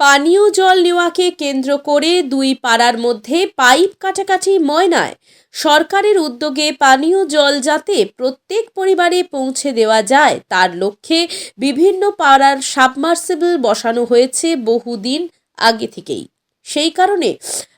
পানীয় জল নেওয়াকে কেন্দ্র করে দুই পাড়ার মধ্যে পাইপ কাটাকাটি ময়নায়। সরকারের উদ্যোগে পানীয় জল যাতে প্রত্যেক পরিবারে পৌঁছে দেওয়া যায়, তার লক্ষ্যে বিভিন্ন পাড়ার সাবমার্সিবল বসানো হয়েছে বহুদিন আগে থেকেই। সেই কারণে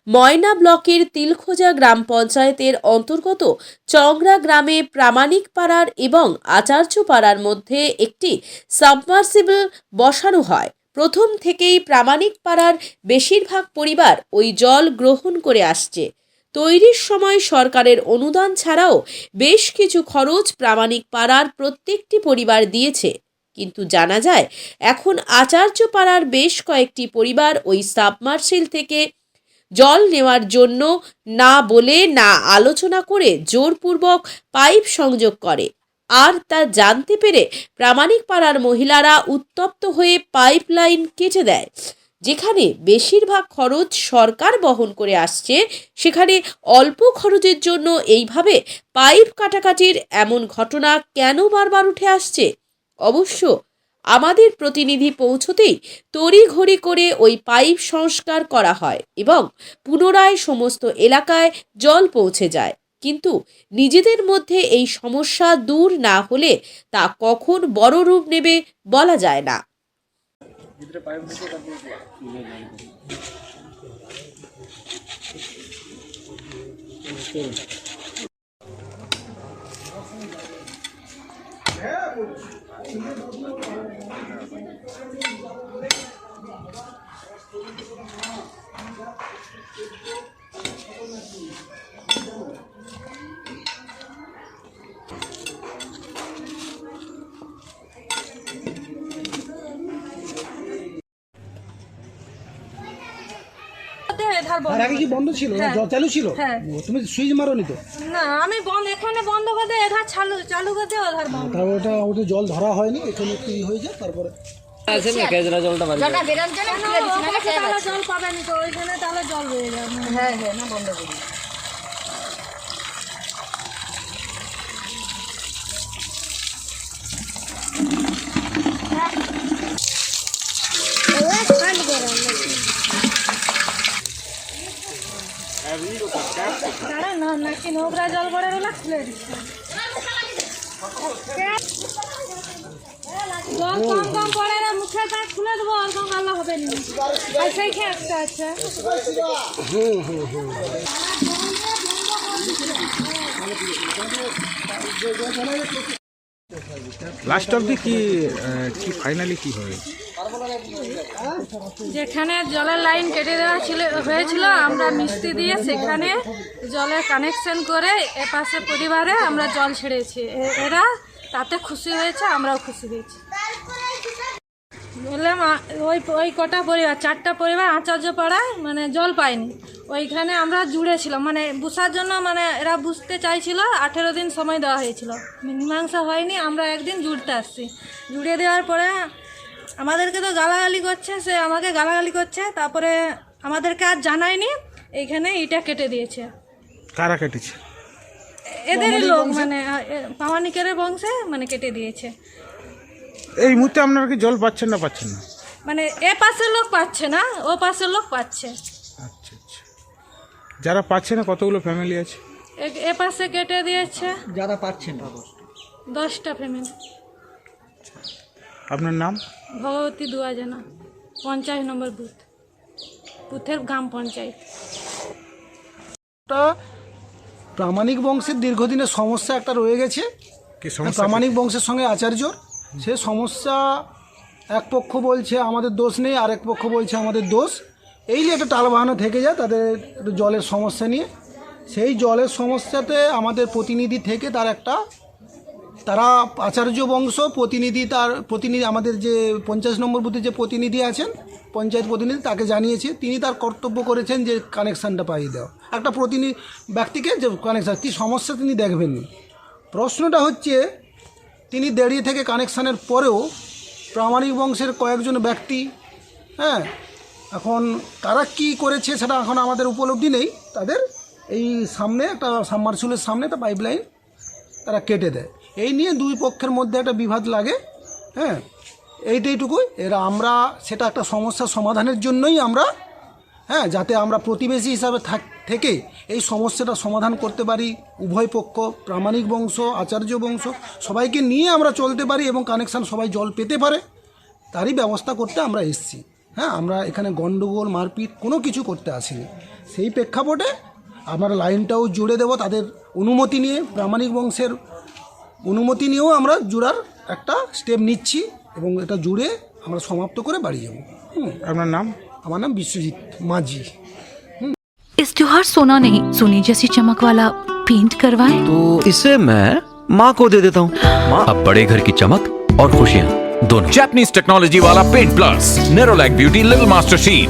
ময়না ব্লকের তিলখোজা গ্রাম পঞ্চায়েতের অন্তর্গত চংরা গ্রামে প্রামাণিক পাড়ার এবং আচার্য পাড়ার মধ্যে একটি সাবমার্সিবল বসানো হয়। প্রথম থেকেই প্রামাণিক পাড়ার বেশিরভাগ পরিবার ওই জল গ্রহণ করে আসছে। তৈরির সময় সরকারের অনুদান ছাড়াও বেশ কিছু খরচ প্রামাণিক পাড়ার প্রত্যেকটি পরিবার দিয়েছে। কিন্তু জানা যায়, এখন আচার্য পাড়ার বেশ কয়েকটি পরিবার ওই সাবমার্সিল থেকে জল নেওয়ার জন্য না বলে না আলোচনা করে জোরপূর্বক পাইপ সংযোগ করে। আর তা জানতে পেরে প্রামাণিক পাড়ার মহিলারা উত্তপ্ত হয়ে পাইপ লাইন কেটে দেয়। যেখানে বেশিরভাগ খরচ সরকার বহন করে আসছে, সেখানে অল্প খরচের জন্য এইভাবে পাইপ কাটাকাটির এমন ঘটনা কেন বারবার উঠে আসছে? অবশ্য আমাদের প্রতিনিধি পৌঁছতেই তড়িঘড়ি করে ওই পাইপ সংস্কার করা হয় এবং পুনরায় সমস্ত এলাকায় জল পৌঁছে যায়। কিন্তু নিজেদের মধ্যে এই সমস্যা দূর না হলে তা কখন বড় রূপ নেবে বলা যায় না। এধার বন্ধ আর আগে কি বন্ধ ছিল? না হ্যাঁ। জল চালু ছিল? হ্যাঁ। ও, তুমি সুইচ মারোনি তো? না আমি বন্ধ এখানে বন্ধ করে দিয়ে এধার চালু চালু করে দিয়ে ওধার বন্ধ। তারপর ওটা ওটা জল ধরা হয়নি এখানে কি হয়ে যায় তারপরে কেন ওখানে তাহলে জল পাবেনি তো ওইখানে তাহলে জল বেরিয়ে যাবে। হ্যাঁ হ্যাঁ না বন্ধ করি নোংরা জল পড়ে গেলে খুলে দিচ্ছে। জল রে মুখে খুলে দেবো ভালো হবে না। খেয়ে একটা আছে। লাস্ট অবধি কি কি ফাইনালি কি হবে যেখানে জলের লাইন কেটে দেওয়া ছিল, হয়েছিল, আমরা মিস্ত্রি দিয়ে সেখানে জলের কানেকশন করে এপাশে পরিবারে আমরা জল ছেড়েছি। এরা তাতে খুশি হয়েছে, আমরাও খুশি হয়েছি। বললাম ওই ওই কটা পরিবার, চারটা পরিবার আচার্য পাড়ায় মানে জল পায়নি। ওইখানে আমরা জুড়েছিলাম মানে বুসার জন্য মানে এরা বুঝতে চাইছিল, আঠেরো দিন সময় দেওয়া হয়েছিল। মীমাংসা হয়নি, আমরা একদিন জুড়তে আসছি। জুড়ে দেওয়ার পরে আমাদেরকে তো গালাগালি করছে সে আমাকে গালাগালি করছে তারপরে আমাদেরকে আর জানায়নি এইখানে ইটা কেটে দিয়েছে। কারা কেটেছে? এদেরই লোক মানে পাওয়ানিকের বংশে মানে কেটে দিয়েছে। এই মুহূর্তে আপনারা কি জল পাচ্ছেন না পাচ্ছেন না? মানে এ পাশের লোক পাচ্ছে না ও পাশের লোক পাচ্ছে। আচ্ছা আচ্ছা। যারা পাচ্ছে না কতগুলো ফ্যামিলি আছে? এ- পাশে কেটে দিয়েছে। যারা পাচ্ছেন দশটা ফ্যামিলি আপনার নাম? ভগবতী দুয়া জানা পঞ্চাশ নম্বর বুথ বুথের গ্রাম পঞ্চায়েত। প্রামাণিক বংশের দীর্ঘদিনের সমস্যা একটা রয়ে গেছে। কি প্রামাণিক বংশের সঙ্গে আচার্য সে সমস্যা এক পক্ষ বলছে আমাদের দোষ নেই আর এক পক্ষ বলছে আমাদের দোষ। এই যে একটা টালবাহানো থেকে যায় তাদের একটু জলের সমস্যা নিয়ে। সেই জলের সমস্যাতে আমাদের প্রতিনিধি থেকে তার একটা তারা আচার্য বংশ প্রতিনিধি তার প্রতিনিধি, আমাদের যে পঞ্চাশ নম্বর বুথে যে প্রতিনিধি আছেন, পঞ্চায়েত প্রতিনিধি তাকে জানিয়েছে। তিনি তার কর্তব্য করেছেন যে কানেকশানটা পাইয়ে দেওয়া। একটা প্রতিনিধি ব্যক্তিকে যে কানেকশান কী সমস্যা তিনি দেখবেন প্রশ্নটা হচ্ছে, তিনি দেড়িয়ে থেকে কানেকশানের পরেও প্রামাণিক বংশের কয়েকজন ব্যক্তি হ্যাঁ এখন তারা কি করেছে সেটা এখন আমাদের উপলব্ধি নেই। তাদের এই সামনে একটা সাবমার্সিবলের সামনে একটা পাইপলাইন তারা কেটে দেয়। এই নিয়ে দুই পক্ষের মধ্যে একটা বিভাদ লাগে হ্যাঁ? এইটাইটুকুই। এরা আমরা, সেটা একটা সমস্যার সমাধানের জন্যই আমরা হ্যাঁ যাতে আমরা প্রতিবেশী হিসাবে থাক, থেকে এই সমস্যাটা সমাধান করতে পারি। উভয় পক্ষ, প্রামাণিক বংশ, আচার্য বংশ, সবাইকে নিয়ে আমরা চলতে পারি এবং কানেকশান সবাই জল পেতে পারে, তারই ব্যবস্থা করতে আমরা এসেছি। হ্যাঁ আমরা এখানে গণ্ডগোল মারপিট কোনো কিছু করতে আসিনি। সেই প্রেক্ষাপটে আমরা লাইনটাও জুড়ে দেব তাদের অনুমতি নিয়ে। প্রামাণিক বংশের অনুমতি নিয়েও আমরা জুড়ার একটা স্টেপ নিচ্ছি এবং এটা জুড়ে আমরা সমাপ্ত করে বাড়ি যাব হুম আপনার নাম আমার নাম বিশ্বজিৎ মাঝি इस त्योहार सोना नहीं सोने जैसी चमक वाला पेंट करवाएं तो इसे मैं माँ को दे देता हूँ माँ अब बड़े घर की चमक और खुशियाँ दोनों जापानीज टेक्नोलॉजी वाला paint plus Nerolac beauty little master sheet